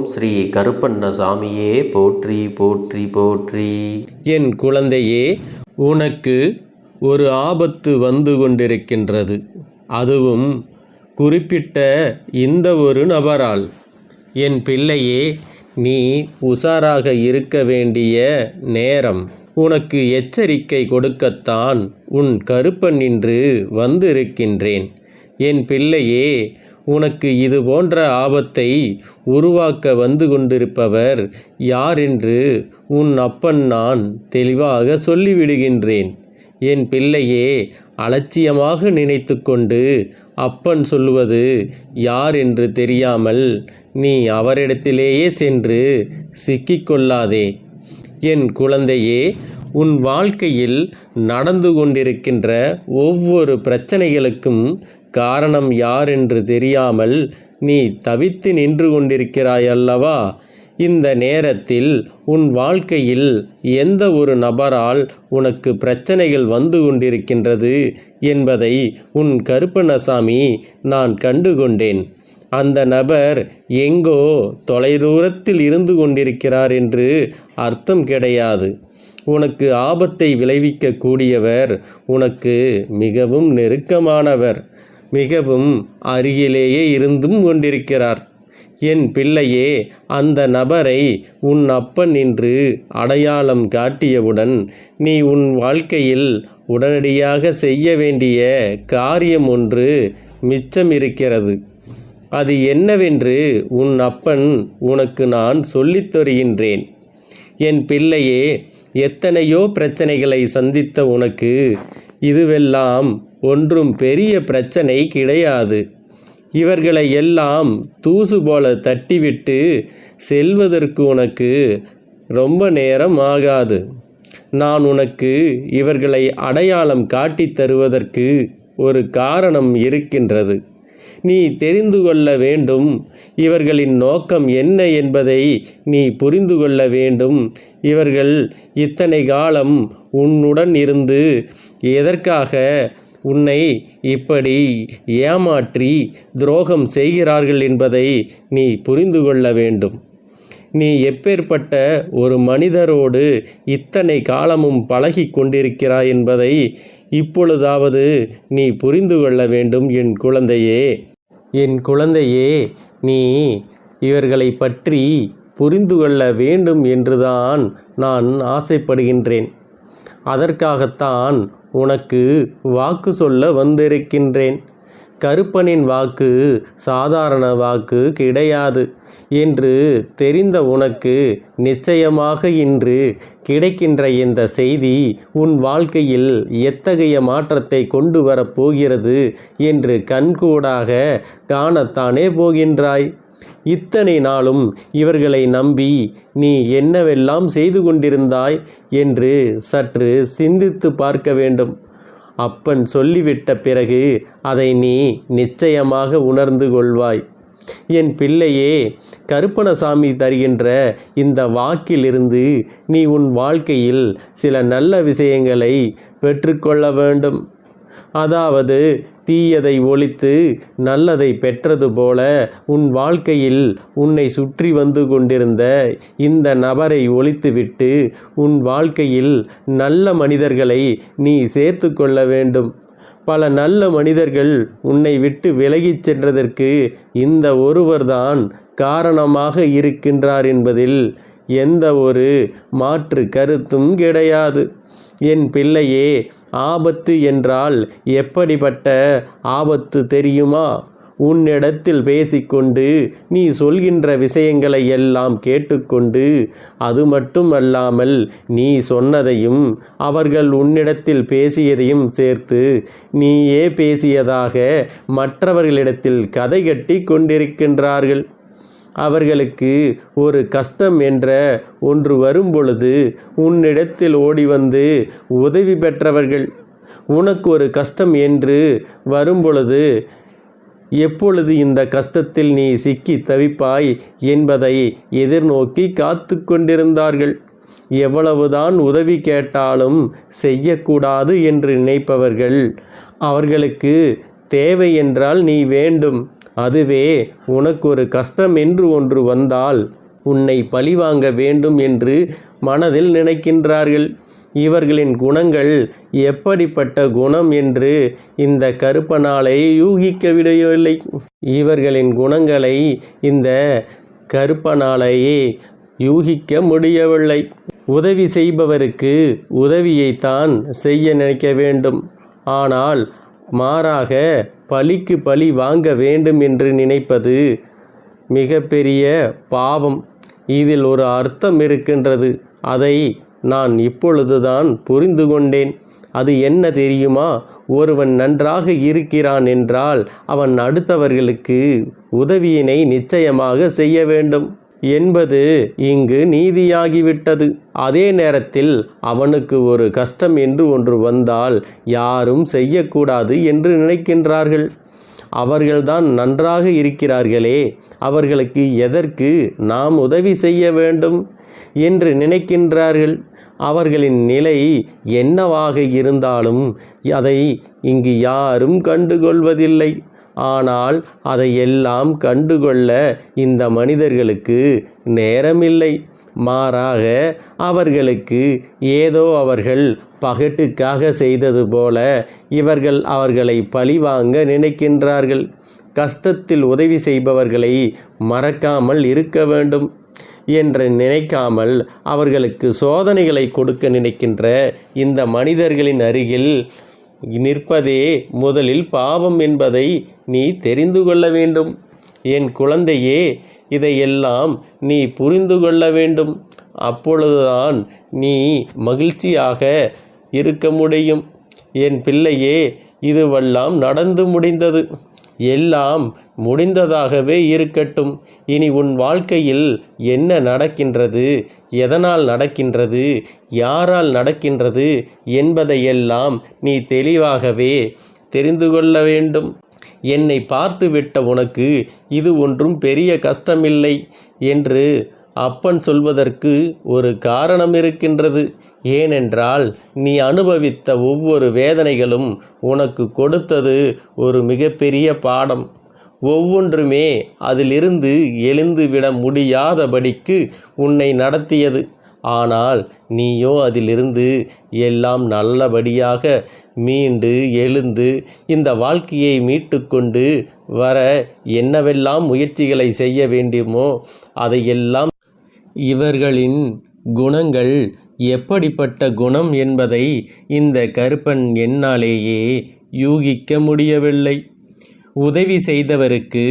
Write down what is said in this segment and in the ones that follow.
ஓம் ஸ்ரீ கருப்பண்ணசாமியே. போற்றி போற்றி போற்றி. என் குழந்தையே உனக்கு ஒரு ஆபத்து வந்து கொண்டிருக்கின்றது. அதுவும் குறிப்பிட்ட இந்த ஒரு நபரால். என் பிள்ளையே நீ உஷாராக இருக்க வேண்டிய நேரம். உனக்கு எச்சரிக்கை கொடுக்கத்தான் உன் கருப்பன் நின்று வந்திருக்கின்றேன். என் பிள்ளையே உனக்கு இது போன்ற ஆபத்தை உருவாக்க வந்து கொண்டிருப்பவர் யார் என்று உன் அப்பன் நான் தெளிவாக சொல்லிவிடுகின்றேன். என் பிள்ளையே அலட்சியமாக நினைத்து கொண்டு அப்பன் சொல்லுவது யார் என்று தெரியாமல் நீ அவரிடத்திலேயே சென்று சிக்கிக்கொள்ளாதே. என் குழந்தையே உன் வாழ்க்கையில் நடந்து கொண்டிருக்கின்ற ஒவ்வொரு பிரச்சனைகளுக்கும் காரணம் யார் என்று தெரியாமல் நீ தவித்து நின்று கொண்டிருக்கிறாய் அல்லவா இந்த நேரத்தில் உன் வாழ்க்கையில் எந்த ஒரு நபரால் உனக்கு பிரச்சனைகள் வந்து கொண்டிருக்கின்றது என்பதை உன் கருப்பணசாமி நான் கண்டுகொண்டேன் அந்த நபர் எங்கோ தொலைதூரத்தில் இருந்து கொண்டிருக்கிறார் என்று அர்த்தம் கிடையாது. உனக்கு ஆபத்தை விளைவிக்கக்கூடியவர் உனக்கு மிகவும் நெருக்கமானவர். மிகவும் அருகிலேயே இருந்தும் கொண்டிருக்கிறார். என் பிள்ளையே அந்த நபரை உன் அப்பன் நின்று அடையாளம் காட்டியவுடன் நீ உன் வாழ்க்கையில் உடனடியாக செய்ய வேண்டிய காரியம் ஒன்று மிச்சம் இருக்கிறது அது என்னவென்று உன் அப்பன் உனக்கு நான் சொல்லித் தருகின்றேன். என் பிள்ளையே எத்தனையோ பிரச்சனைகளை சந்தித்த உனக்கு இதுவெல்லாம் ஒன்றும் பெரிய பிரச்சனை கிடையாது. இவர்களை எல்லாம் தூசு போல தட்டிவிட்டு செல்வதற்கு உனக்கு ரொம்ப நேரம் ஆகாது. நான் உனக்கு இவர்களை அடையாளம் காட்டித் தருவதற்கு ஒரு காரணம் இருக்கின்றது. நீ தெரிந்து கொள்ள வேண்டும். இவர்களின் நோக்கம் என்ன என்பதை நீ புரிந்து கொள்ள வேண்டும். இவர்கள் இத்தனை காலம் உன்னுடன் இருந்து எதற்காக உன்னை இப்படி ஏமாற்றி துரோகம் செய்கிறார்கள் என்பதை நீ புரிந்து கொள்ள வேண்டும். நீ எப்பேற்பட்ட ஒரு மனிதரோடு இத்தனை காலமும் பழகி கொண்டிருக்கிறாய் என்பதை இப்பொழுதாவது நீ புரிந்து கொள்ள வேண்டும் என் குழந்தையே. என் குழந்தையே நீ இவர்களை பற்றி புரிந்து கொள்ள வேண்டும் என்றுதான் நான் ஆசைப்படுகின்றேன். அதற்காகத்தான் உனக்கு வாக்கு சொல்ல வந்திருக்கின்றேன். கருப்பனின் வாக்கு சாதாரண வாக்கு கிடையாது என்று தெரிந்த உனக்கு நிச்சயமாக இன்று கிடைக்கின்ற இந்த செய்தி உன் வாழ்க்கையில் எத்தகைய மாற்றத்தை கொண்டு வரப் போகிறது என்று கண்கூடாக காணத்தானே போகின்றாய். இத்தனை நாளும் இவர்களை நம்பி நீ என்னவெல்லாம் செய்து கொண்டிருந்தாய் என்று சற்று சிந்தித்து பார்க்க வேண்டும். அப்பன் சொல்லிவிட்ட பிறகு அதை நீ நிச்சயமாக உணர்ந்து கொள்வாய். என் பிள்ளையே கருப்பணசாமி தருகின்ற இந்த வாக்கிலிருந்து நீ உன் வாழ்க்கையில் சில நல்ல விஷயங்களை பெற்றுக்கொள்ள வேண்டும். அதாவது தீயதை ஒழித்து நல்லதை பெற்றது போல உன் வாழ்க்கையில் உன்னை சுற்றி வந்து கொண்டிருந்த இந்த நபரை ஒழித்துவிட்டு உன் வாழ்க்கையில் நல்ல மனிதர்களை நீ சேர்த்து கொள்ள வேண்டும். பல நல்ல மனிதர்கள் உன்னை விட்டு விலகிச் சென்றதற்கு இந்த ஒருவர்தான் காரணமாக இருக்கின்றார் என்பதில் எந்த ஒரு மாற்று கருத்தும் கிடையாது. என் பிள்ளையே ஆபத்து என்றால் எப்படிப்பட்ட ஆபத்து தெரியுமா? உன்னிடத்தில் பேசிக்கொண்டு நீ சொல்கின்ற விஷயங்களை எல்லாம் கேட்டுக்கொண்டு அது மட்டும் அல்லாமல் நீ சொன்னதையும் அவர்கள் உன்னிடத்தில் பேசியதையும் சேர்த்து நீயே பேசியதாக மற்றவர்களிடத்தில் கதை கட்டி கொண்டிருக்கின்றார்கள். அவர்களுக்கு ஒரு கஷ்டம் என்ற ஒன்று வரும்பொழுது உன்னிடத்தில் ஓடி வந்து உதவி பெற்றவர்கள் உனக்கு ஒரு கஷ்டம் என்று வரும்பொழுது எப்பொழுது இந்த கஷ்டத்தில் நீ சிக்கி தவிப்பாய் என்பதை எதிர்நோக்கி காத்து கொண்டிருந்தார்கள் எவ்வளவுதான் உதவி கேட்டாலும் செய்யக்கூடாது என்று நினைப்பவர்கள் அவர்களுக்கு தேவை என்றால் நீ வேண்டும். அதுவே உனக்கு ஒரு கஷ்டம் என்று ஒன்று வந்தால் உன்னை பழிவாங்க வேண்டும் என்று மனதில் நினைக்கின்றார்கள். இவர்களின் குணங்கள் எப்படிப்பட்ட குணம் என்று இந்த கருப்பனாலை யூகிக்க விடவில்லை இவர்களின் குணங்களை இந்த கருப்பனாலேயே யூகிக்க முடியவில்லை. உதவி செய்பவருக்கு உதவியைத்தான் செய்ய நினைக்க வேண்டும். ஆனால் மாறாக பழிக்கு பழி வாங்க வேண்டும் என்று நினைப்பது மிகப்பெரிய பாவம். இதில் ஒரு அர்த்தம் இருக்கின்றது. அதை நான் இப்பொழுதுதான் புரிந்து கொண்டேன். அது என்ன தெரியுமா? ஒருவன் நன்றாக இருக்கிறான் என்றால் அவன் அடுத்தவர்களுக்கு உதவியினை நிச்சயமாக செய்ய வேண்டும். என்பது இங்கு நீதியாகிவிட்டது. அதே நேரத்தில் அவனுக்கு ஒரு கஷ்டம் என்று ஒன்று வந்தால் யாரும் செய்யக்கூடாது என்று நினைக்கின்றார்கள். அவர்கள்தான் நன்றாக இருக்கிறார்களே அவர்களுக்கு எதற்கு நாம் உதவி செய்ய வேண்டும் என்று நினைக்கின்றார்கள். அவர்களின் நிலை என்னவாக இருந்தாலும் அதை இங்கு யாரும் கண்டுகொள்வதில்லை. ஆனால் அதை எல்லாம் கண்டுகொள்ள இந்த மனிதர்களுக்கு நேரமில்லை. மாறாக அவர்களுக்கு ஏதோ அவர்கள் பகட்டுக்காக செய்தது போல இவர்கள் அவர்களை பழிவாங்க நினைக்கின்றார்கள். கஷ்டத்தில் உதவி செய்பவர்களை மறக்காமல் இருக்க வேண்டும் என்று நினைக்காமல் அவர்களுக்கு சோதனைகளை கொடுக்க நினைக்கின்ற இந்த மனிதர்களின் அருகில் நிற்பதே முதலில் பாவம் என்பதை நீ தெரிந்து கொள்ள வேண்டும். என் குழந்தையே இதையெல்லாம் நீ புரிந்து கொள்ள வேண்டும். அப்பொழுதுதான் நீ மகிழ்ச்சியாக இருக்க முடியும். என் பிள்ளையே இதுவெல்லாம் நடந்து முடிந்தது. எல்லாம் முடிந்ததாகவே இருக்கட்டும். இனி உன் வாழ்க்கையில் என்ன நடக்கின்றது? எதனால் நடக்கின்றது? யாரால் நடக்கின்றது? என்பதையெல்லாம் நீ தெளிவாகவே தெரிந்து கொள்ள வேண்டும். என்னை பார்த்துவிட்ட உனக்கு இது ஒன்றும் பெரிய கஷ்டமில்லை என்று அப்பன் சொல்வதற்கு ஒரு காரணம் இருக்கின்றது. ஏனென்றால் நீ அனுபவித்த ஒவ்வொரு வேதனைகளும் உனக்கு கொடுத்தது ஒரு மிகப்பெரிய பாடம். ஒவ்வொன்றுமே அதிலிருந்து எழுந்துவிட முடியாதபடிக்கு உன்னை நடத்தியது. ஆனால் நீயோ அதிலிருந்து எல்லாம் நல்லபடியாக மீண்டு எழுந்து இந்த வாழ்க்கையை மீட்டுக்கொண்டு வர என்னவெல்லாம் முயற்சிகளை செய்ய வேண்டுமோ அதையெல்லாம் இவர்களின் குணங்கள் எப்படிப்பட்ட குணம் என்பதை இந்த கருப்பன் என்னாலேயே யூகிக்க முடியவில்லை. உதவி செய்தவருக்கு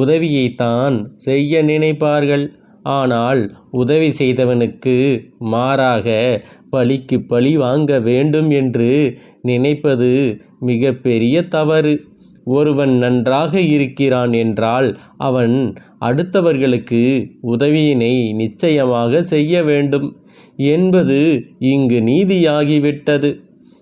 உதவியைத்தான் செய்ய நினைப்பார்கள். ஆனால் உதவி செய்தவனுக்கு மாறாக பழிக்கு பழி வாங்க வேண்டும் என்று நினைப்பது மிகப்பெரிய தவறு. ஒருவன் நன்றாக இருக்கிறான் என்றால் அவன் அடுத்தவர்களுக்கு உதவியினை நிச்சயமாக செய்ய வேண்டும் என்பது இங்கு நீதியாகிவிட்டது.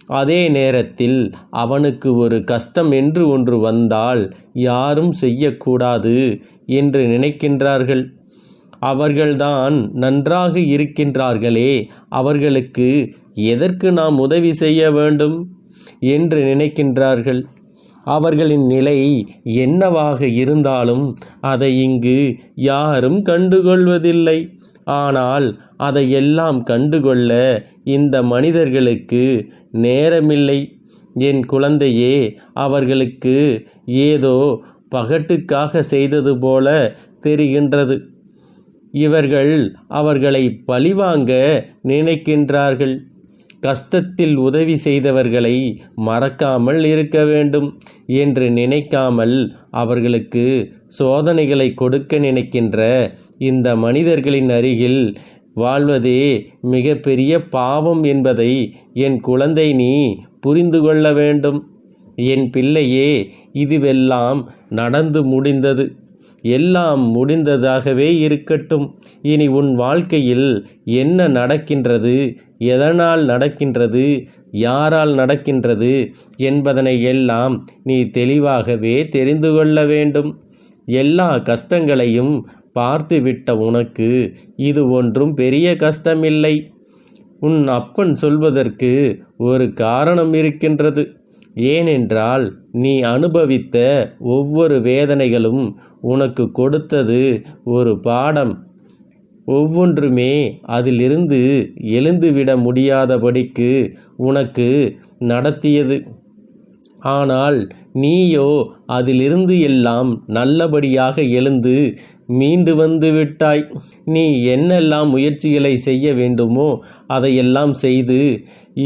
அதே நேரத்தில் அவனுக்கு ஒரு கஷ்டம் என்று ஒன்று வந்தால் யாரும் செய்யக்கூடாது என்று நினைக்கின்றார்கள். அவர்கள்தான் நன்றாக இருக்கின்றார்களே அவர்களுக்கு எதற்கு நாம் உதவி செய்ய வேண்டும் என்று நினைக்கின்றார்கள். அவர்களின் நிலை என்னவாக இருந்தாலும் அதை இங்கு யாரும் கண்டுகொள்வதில்லை. ஆனால் அதையெல்லாம் கண்டுகொள்ள இந்த மனிதர்களுக்கு நேரமில்லை. என் குழந்தையே அவர்களுக்கு ஏதோ பகட்டுக்காக செய்தது போல தெரிகின்றது. இவர்கள் அவர்களை பழிவாங்க நினைக்கின்றார்கள். கஷ்டத்தில் உதவி செய்தவர்களை மறக்காமல் இருக்க வேண்டும் என்று நினைக்காமல் அவர்களுக்கு சோதனைகளை கொடுக்க நினைக்கின்ற இந்த மனிதர்களின் அருகில் வாழ்வதே மிகப்பெரிய பாவம் என்பதை என் குழந்தை நீ புரிந்து கொள்ள வேண்டும். என் பிள்ளையே இதுவெல்லாம் நடந்து முடிந்தது. எல்லாம் முடிந்ததாகவே இருக்கட்டும். இனி உன் வாழ்க்கையில் என்ன நடக்கின்றது எதனால் நடக்கின்றது யாரால் நடக்கின்றது என்பதனை எல்லாம் நீ தெளிவாகவே தெரிந்து கொள்ள வேண்டும். எல்லா கஷ்டங்களையும் பார்த்துவிட்ட உனக்கு இது ஒன்றும் பெரிய கஷ்டமில்லை. உன் அப்பன் சொல்வதற்கு ஒரு காரணம் இருக்கின்றது. ஏனென்றால் நீ அனுபவித்த ஒவ்வொரு வேதனைகளும் உனக்கு கொடுத்தது ஒரு பாடம். ஒவ்வொன்றுமே அதிலிருந்து எழுந்துவிட முடியாதபடிக்கு உனக்கு நடத்தியது. ஆனால் நீயோ அதிலிருந்து எல்லாம் நல்லபடியாக எழுந்து மீண்டு வந்து விட்டாய். நீ என்னெல்லாம் முயற்சிகளை செய்ய வேண்டுமோ அதையெல்லாம் செய்து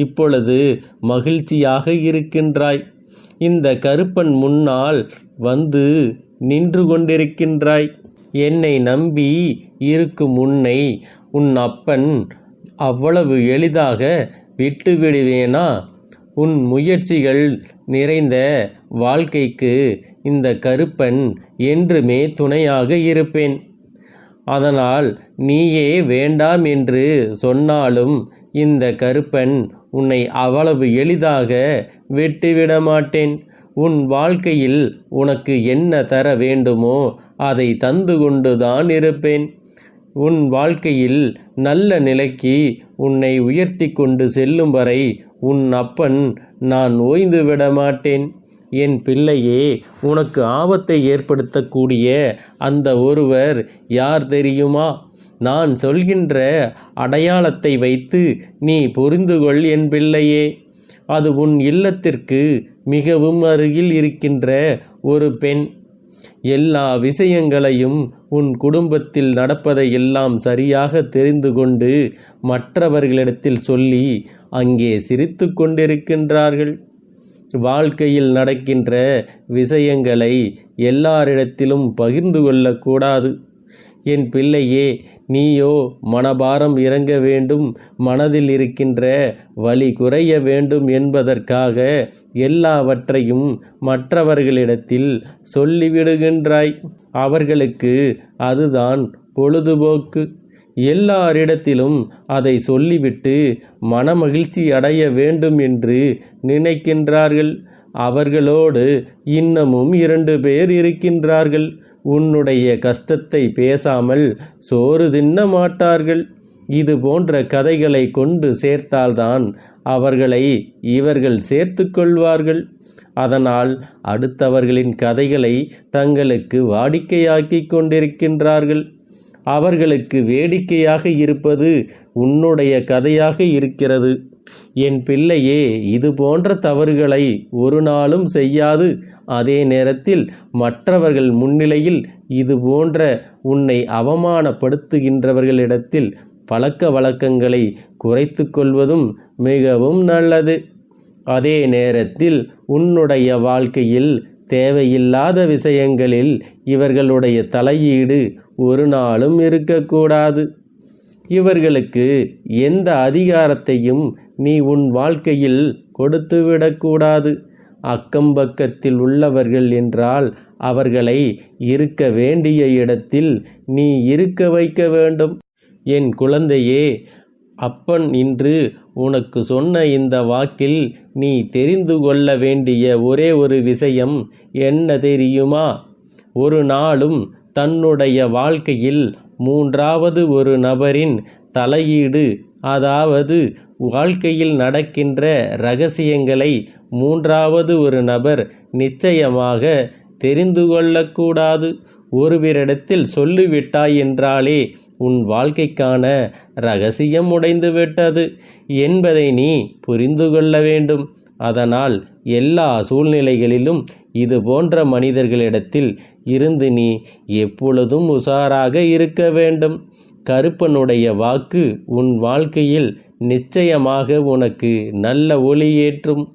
இப்பொழுது மகிழ்ச்சியாக இருக்கின்றாய். இந்த கருப்பன் முன்னால் வந்து நின்று கொண்டிருக்கின்றாய். என்னை நம்பி இருக்கும் உன்னை உன் அப்பன் அவ்வளவு எளிதாக விட்டுவிடுவேனா உன் முயற்சிகள் நிறைந்த வாழ்க்கைக்கு இந்த கருப்பன் என்றுமே துணையாக இருப்பேன். அதனால் நீயே வேண்டாம் என்று சொன்னாலும் இந்த கருப்பன் உன்னை அவ்வளவு எளிதாக விட்டுவிட மாட்டேன் உன் வாழ்க்கையில் உனக்கு என்ன தர வேண்டுமோ அதை தந்து கொண்டுதான் இருப்பேன். உன் வாழ்க்கையில் நல்ல நிலைக்கு உன்னை உயர்த்தி கொண்டு செல்லும் வரை உன் அப்பன் நான் ஓய்ந்து விட மாட்டேன் என் பிள்ளையே உனக்கு ஆபத்தை ஏற்படுத்தக்கூடிய அந்த ஒருவர் யார் தெரியுமா? நான் சொல்கின்ற அடையாளத்தை வைத்து நீ புரிந்து கொள் என் பிள்ளையே. அது உன் இல்லத்திற்கு மிகவும் அருகில் இருக்கின்ற ஒரு பெண். எல்லா விஷயங்களையும் உன் குடும்பத்தில் நடப்பதை எல்லாம் சரியாக தெரிந்து கொண்டு மற்றவர்களிடத்தில் சொல்லி அங்கே சிரித்து கொண்டிருக்கின்றார்கள். வாழ்க்கையில் நடக்கின்ற விஷயங்களை எல்லாரிடத்திலும் பகிர்ந்து கொள்ளக்கூடாது. என் பிள்ளையே நீயோ மனபாரம் இறங்க வேண்டும் மனதில் இருக்கின்ற வலி குறைய வேண்டும் என்பதற்காக எல்லாவற்றையும் மற்றவர்களிடத்தில் சொல்லிவிடுகின்றாய். அவர்களுக்கு அதுதான் பொழுதுபோக்கு. எல்லாரிடத்திலும் அதை சொல்லிவிட்டு மனமகிழ்ச்சி அடைய வேண்டும் என்று நினைக்கின்றார்கள். அவர்களோடு இன்னமும் இரண்டு பேர் இருக்கின்றார்கள். உன்னுடைய கஷ்டத்தை பேசாமல் சோறு தின்ன மாட்டார்கள். இது போன்ற கதைகளை கொண்டு சேர்த்தால்தான் அவர்களை இவர்கள் சேர்த்து கொள்வார்கள். அதனால் அடுத்தவர்களின் கதைகளை தங்களுக்கு வாடிக்கையாக்கி கொண்டிருக்கின்றார்கள். அவர்களுக்கு வேடிக்கையாக இருப்பது உன்னுடைய கதையாக இருக்கிறது. என் பிள்ளையே இது போன்ற தவறுகளை ஒரு நாளும் செய்யாது. அதே நேரத்தில் மற்றவர்கள் முன்னிலையில் இது போன்ற உன்னை அவமானப்படுத்துகின்றவர்களிடத்தில் பழக்க வழக்கங்களை குறைத்து கொள்வதும் மிகவும் நல்லது. அதே நேரத்தில் உன்னுடைய வாழ்க்கையில் தேவையில்லாத விஷயங்களில் இவர்களுடைய தலையீடு ஒரு நாளும் இருக்கக்கூடாது. இவர்களுக்கு எந்த அதிகாரத்தையும் நீ உன் வாழ்க்கையில் கொடுத்து விடக்கூடாது அக்கம் பக்கத்தில் உள்ளவர்கள் என்றால் அவர்களை இருக்க வேண்டிய இடத்தில் நீ இருக்க வைக்க வேண்டும். என் குழந்தையே அப்பன் இன்று உனக்கு சொன்ன இந்த வாக்கில் நீ தெரிந்து கொள்ள வேண்டிய ஒரே ஒரு விஷயம் என்ன தெரியுமா? ஒரு நாளும் தன்னுடைய வாழ்க்கையில் மூன்றாவது ஒரு நபரின் தலையீடு அதாவது வாழ்க்கையில் நடக்கின்ற ரகசியங்களை மூன்றாவது ஒரு நபர் நிச்சயமாக தெரிந்து கொள்ளக்கூடாது. ஒருவரிடத்தில் சொல்லிவிட்டாய் என்றாலே உன் வாழ்க்கைக்கான ரகசியம் உடைந்துவிட்டது என்பதை நீ புரிந்து கொள்ள வேண்டும். அதனால் எல்லா சூழ்நிலைகளிலும் இது போன்ற மனிதர்களிடத்தில் இருந்து நீ எப்பொழுதும் உஷாராக இருக்க வேண்டும். கருப்பனுடைய வாக்கு உன் வாழ்க்கையில் நிச்சயமாக உனக்கு நல்ல ஒளி ஏற்றும்.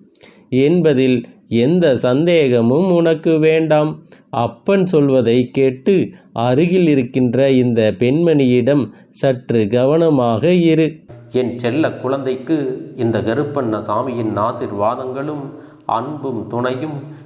என்பதில் எந்த சந்தேகமும் உனக்கு வேண்டாம். அப்பன் சொல்வதை கேட்டு அருகில் இருக்கின்ற இந்த பெண்மணியிடம் சற்று கவனமாக இரு. என் செல்ல குழந்தைக்கு இந்த கருப்பண்ண சாமியின் ஆசிர்வாதங்களும் அன்பும் துணையும்